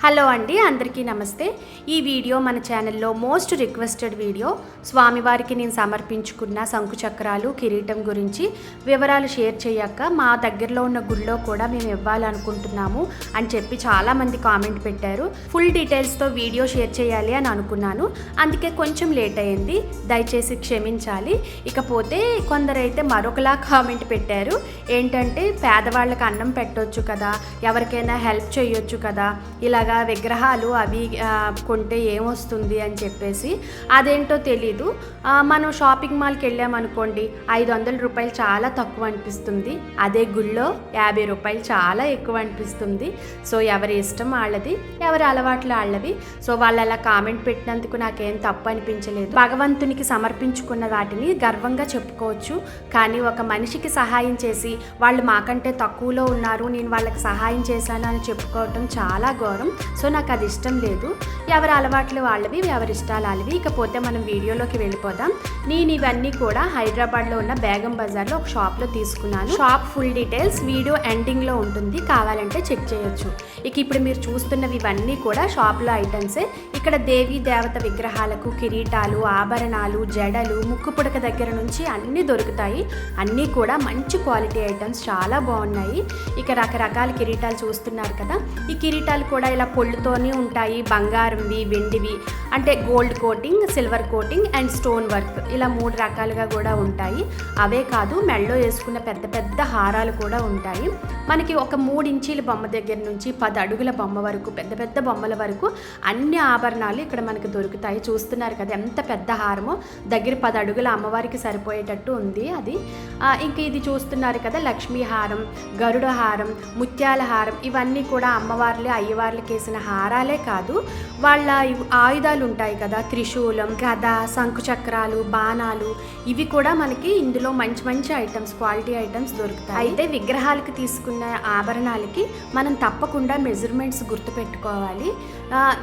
Hello అండి అందరికీ నమస్తే. ఈ వీడియో మన ఛానల్లో మోస్ట్ రిక్వెస్టెడ్ వీడియో. స్వామివారికి నేను సమర్పించుకున్న శంకుచక్రాలు కిరీటం గురించి వివరాలు షేర్ చేయక మా దగ్గరలో ఉన్న గుళ్ళో కూడా మేము ఇవ్వాలనుకుంటున్నాము అని చెప్పి చాలామంది కామెంట్ పెట్టారు. ఫుల్ డీటెయిల్స్తో వీడియో షేర్ చేయాలి అని అనుకున్నాను. అందుకే కొంచెం లేట్ అయింది. దయచేసి క్షమించాలి. ఇకపోతే కొందరైతే మరొకలా కామెంట్ పెట్టారు. ఏంటంటే పేదవాళ్ళకి అన్నం పెట్టొచ్చు కదా ఎవరికైనా హెల్ప్ చేయొచ్చు కదా ఇలా ఇలాగా విగ్రహాలు అవి కొంటే ఏమొస్తుంది అని చెప్పేసి అదేంటో తెలీదు. మనం షాపింగ్ మాల్కి వెళ్ళామనుకోండి ఐదు వందల రూపాయలు చాలా తక్కువ అనిపిస్తుంది. అదే గుళ్ళో యాభై రూపాయలు చాలా ఎక్కువ అనిపిస్తుంది. సో ఎవరి ఇష్టం వాళ్ళది ఎవరి అలవాట్లు వాళ్ళవి. సో వాళ్ళు అలా కామెంట్ పెట్టినందుకు నాకేం తప్పు అనిపించలేదు. భగవంతునికి సమర్పించుకున్న వాటిని గర్వంగా చెప్పుకోవచ్చు. కానీ ఒక మనిషికి సహాయం చేసి వాళ్ళు మాకంటే తక్కువలో ఉన్నారు నేను వాళ్ళకి సహాయం చేశాను అని చెప్పుకోవటం చాలా ఘోరం. సో నాకు అది ఇష్టం లేదు. ఎవరి అలవాట్లు వాళ్ళవి ఎవరి ఇష్టాలు వాళ్ళవి ఇకపోతే మనం వీడియోలోకి వెళ్ళిపోదాం. నేను ఇవన్నీ కూడా హైదరాబాద్లో ఉన్న బేగం బజార్లో ఒక షాప్లో తీసుకున్నాను. షాప్ ఫుల్ డీటెయిల్స్ వీడియో ఎండింగ్లో ఉంటుంది. కావాలంటే చెక్ చేయొచ్చు. ఇక ఇప్పుడు మీరు చూస్తున్నవి ఇవన్నీ కూడా షాప్లో ఐటమ్సే. ఇక్కడ దేవీ దేవత విగ్రహాలకు కిరీటాలు ఆభరణాలు జడలు ముక్కు పుడక దగ్గర నుంచి అన్నీ దొరుకుతాయి. అన్నీ కూడా మంచి క్వాలిటీ ఐటమ్స్. చాలా బాగున్నాయి. ఇక రకరకాల కిరీటాలు చూస్తున్నారు కదా. ఈ కిరీటాలు కూడా ఇలా పొళ్ళుతోనే ఉంటాయి బంగారంవి వెండివి. అంటే gold coating silver coating and stone work ఇలా మూడు రకాలుగా కూడా ఉంటాయి. అవే కాదు మెళ్ళో వేసుకున్న పెద్ద పెద్ద హారాలు కూడా ఉంటాయి. మనకి ఒక మూడు ఇంచీల బొమ్మ దగ్గర నుంచి పది అడుగుల బొమ్మ వరకు పెద్ద పెద్ద బొమ్మల వరకు అన్ని ఆభరణాలు ఇక్కడ మనకి దొరుకుతాయి. చూస్తున్నారు కదా ఎంత పెద్ద హారమో. దగ్గర పది అడుగుల అమ్మవారికి సరిపోయేటట్టు ఉంది అది. ఇంకా ఇంక ఇది చూస్తున్నారు కదా లక్ష్మీ హారం గరుడ హారం ముత్యాల హారం. ఇవన్నీ కూడా అమ్మవార్లు అయ్యవార్లకి వేసిన హారాలే కాదు వాళ్ళ ఆయుధాలు ఉంటాయి కదా త్రిశూలం గద శంఖుచక్రాలు బాణాలు ఇవి కూడా మనకి ఇందులో మంచి మంచి ఐటమ్స్ క్వాలిటీ ఐటమ్స్ దొరుకుతాయి. అయితే విగ్రహాలకి తీసుకున్న ఆభరణాలకి మనం తప్పకుండా మెజర్మెంట్స్ గుర్తుపెట్టుకోవాలి.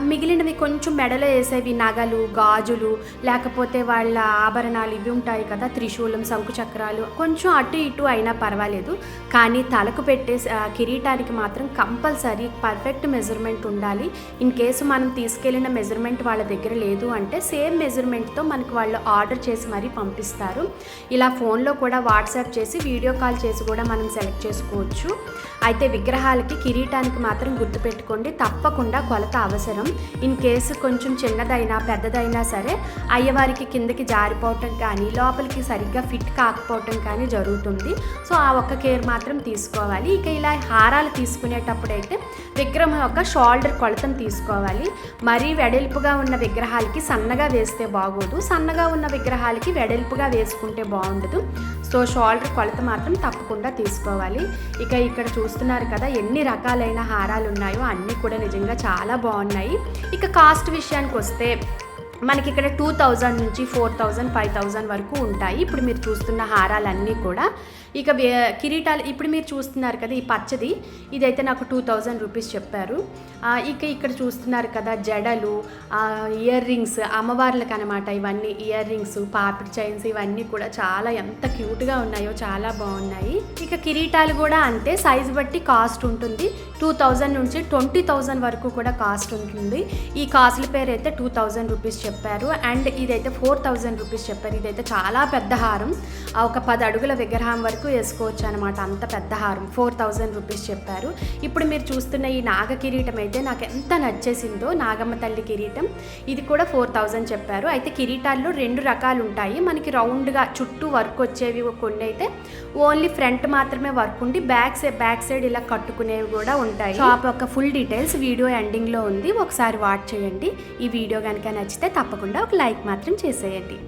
మిగిలినవి కొంచెం మెడలో వేసేవి నగలు గాజులు లేకపోతే వాళ్ళ ఆభరణాలు ఇవి ఉంటాయి కదా త్రిశూలం శంఖుచక్రాలు కొంచెం అటు ఇటు అయినా పర్వాలేదు. కానీ తలకు పెట్టే కిరీటానికి మాత్రం కంపల్సరీ పర్ఫెక్ట్ మెజర్మెంట్ ఉండాలి. ఇన్ కేసు మనం తీసుకెళ్ళిన మెజర్మెంట్ వాళ్ళ దగ్గర లేదు అంటే సేమ్ మెజర్మెంట్తో మనకు వాళ్ళు ఆర్డర్ చేసి మరీ పంపిస్తారు. ఇలా ఫోన్లో కూడా వాట్సాప్ చేసి వీడియో కాల్ చేసి కూడా మనం సెలెక్ట్ చేసుకోవచ్చు. అయితే విగ్రహాలకి కిరీటానికి మాత్రం గుర్తుపెట్టుకోండి. తప్పకుండా కొలత అవసరం. ఇన్ కేసు కొంచెం చిన్నదైనా పెద్దదైనా సరే అయ్యవారికి కిందకి జారిపోవటం కానీ లోపలికి సరిగ్గా ఫిట్ కాకపోవటం కానీ జరుగుతుంది. సో ఆ ఒక్క కేర్ మాత్రం తీసుకోవాలి. ఇక ఇలా హారాలు తీసుకునేటప్పుడైతే విగ్రహం యొక్క షోల్డర్ కొలతను తీసుకోవాలి. మరీ వెడల్పుగా ఉన్న విగ్రహాలకి సన్నగా వేస్తే బాగోదు. సన్నగా ఉన్న విగ్రహాలకి వెడల్పుగా వేసుకుంటే బాగుండదు. సో షోల్డర్ కొలత మాత్రం తప్పకుండా తీసుకోవాలి. ఇక ఇక్కడ చూస్తున్నారు కదా ఎన్ని రకాలైన హారాలు ఉన్నాయో అన్నీ కూడా నిజంగా చాలా బాగున్నాయి. ఇక కాస్ట్ విషయానికి వస్తే మనకి ఇక్కడ టూ థౌజండ్ నుంచి ఫోర్ థౌజండ్ ఫైవ్ థౌజండ్ వరకు ఉంటాయి. ఇప్పుడు మీరు చూస్తున్న హారాలన్నీ కూడా ఇక వే- కిరీటాలు ఇప్పుడు మీరు చూస్తున్నారు కదా ఈ పచ్చది ఇదైతే నాకు టూ థౌజండ్ రూపీస్ చెప్పారు. ఇక ఇక్కడ చూస్తున్నారు కదా జడలు ఇయర్ రింగ్స్ అమ్మవార్లకు అనమాట ఇవన్నీ ఇయర్ రింగ్స్ పాపిడి చైన్స్ ఇవన్నీ కూడా చాలా ఎంత క్యూట్గా ఉన్నాయో చాలా బాగున్నాయి. ఇక కిరీటాలు కూడా అంతే సైజ్ బట్టి కాస్ట్ ఉంటుంది. టూ థౌజండ్ నుంచి ట్వంటీ థౌజండ్ వరకు కూడా కాస్ట్ ఉంటుంది. ఈ కాస్ట్ల పేరు అయితే టూ థౌజండ్ రూపీస్ చెప్పారు. చెప్పారు. అండ్ ఇదైతే ఫోర్ థౌజండ్ రూపీస్ చెప్పారు. ఇదైతే చాలా పెద్ద హారం. ఒక పది అడుగుల విగ్రహం వరకు వేసుకోవచ్చు అనమాట అంత పెద్ద హారం. ఫోర్ థౌజండ్ రూపీస్ చెప్పారు. ఇప్పుడు మీరు చూస్తున్న ఈ నాగ కిరీటం అయితే నాకు ఎంత నచ్చేసిందో నాగమ్మ తల్లి కిరీటం. ఇది కూడా ఫోర్ థౌజండ్ చెప్పారు. అయితే కిరీటాల్లో రెండు రకాలు ఉంటాయి. మనకి రౌండ్గా చుట్టూ వర్క్ వచ్చేవి కొన్ని అయితే ఓన్లీ ఫ్రంట్ మాత్రమే వర్క్ ఉండి బ్యాక్ సైడ్ బ్యాక్ సైడ్ ఇలా కట్టుకునేవి కూడా ఉంటాయి. షాప్ యొక్క ఫుల్ డీటెయిల్స్ వీడియో ఎండింగ్లో ఉంది. ఒకసారి వాచ్ చేయండి. ఈ వీడియో కనుక నచ్చితే తప్పకుండా ఒక లైక్ మాత్రం చేసేయండి.